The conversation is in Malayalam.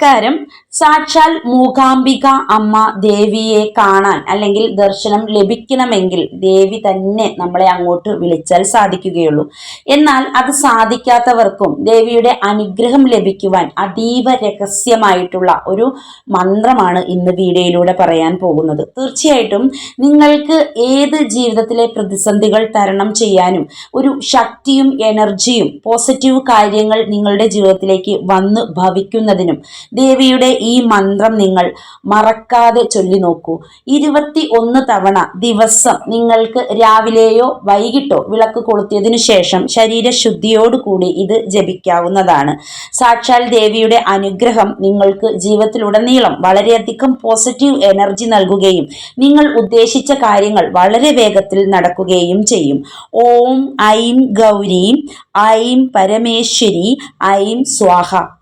നമസ്കാരം. സാക്ഷാൽ മൂകാംബിക അമ്മ ദേവിയെ കാണാൻ അല്ലെങ്കിൽ ദർശനം ലഭിക്കണമെങ്കിൽ ദേവി തന്നെ നമ്മളെ അങ്ങോട്ട് വിളിച്ചാൽ സാധിക്കുകയുള്ളൂ. എന്നാൽ അത് സാധിക്കാത്തവർക്കും ദേവിയുടെ അനുഗ്രഹം ലഭിക്കുവാൻ അതീവ രഹസ്യമായിട്ടുള്ള ഒരു മന്ത്രമാണ് ഇന്ന് വീഡിയോയിലൂടെ പറയാൻ പോകുന്നത്. തീർച്ചയായിട്ടും നിങ്ങൾക്ക് ഏത് ജീവിതത്തിലെ പ്രതിസന്ധികൾ തരണം ചെയ്യാനും ഒരു ശക്തിയും എനർജിയും പോസിറ്റീവ് കാര്യങ്ങൾ നിങ്ങളുടെ ജീവിതത്തിലേക്ക് വന്ന് ഭവിക്കുന്നതിനും ദേവിയുടെ ഈ മന്ത്രം നിങ്ങൾ മറക്കാതെ ചൊല്ലി നോക്കൂ. ഇരുപത്തി ഒന്ന് തവണ ദിവസം നിങ്ങൾക്ക് രാവിലെയോ വൈകിട്ടോ വിളക്ക് കൊളുത്തിയതിനു ശേഷം ശരീരശുദ്ധിയോടുകൂടി ഇത് ജപിക്കാവുന്നതാണ്. സാക്ഷാൽ ദേവിയുടെ അനുഗ്രഹം നിങ്ങൾക്ക് ജീവിതത്തിലുടനീളം വളരെയധികം പോസിറ്റീവ് എനർജി നൽകുകയും നിങ്ങൾ ഉദ്ദേശിച്ച കാര്യങ്ങൾ വളരെ വേഗത്തിൽ നടക്കുകയും ചെയ്യും. ഓം ഐം ഗൗരി ഐം പരമേശ്വരി ഐം സ്വാഹ.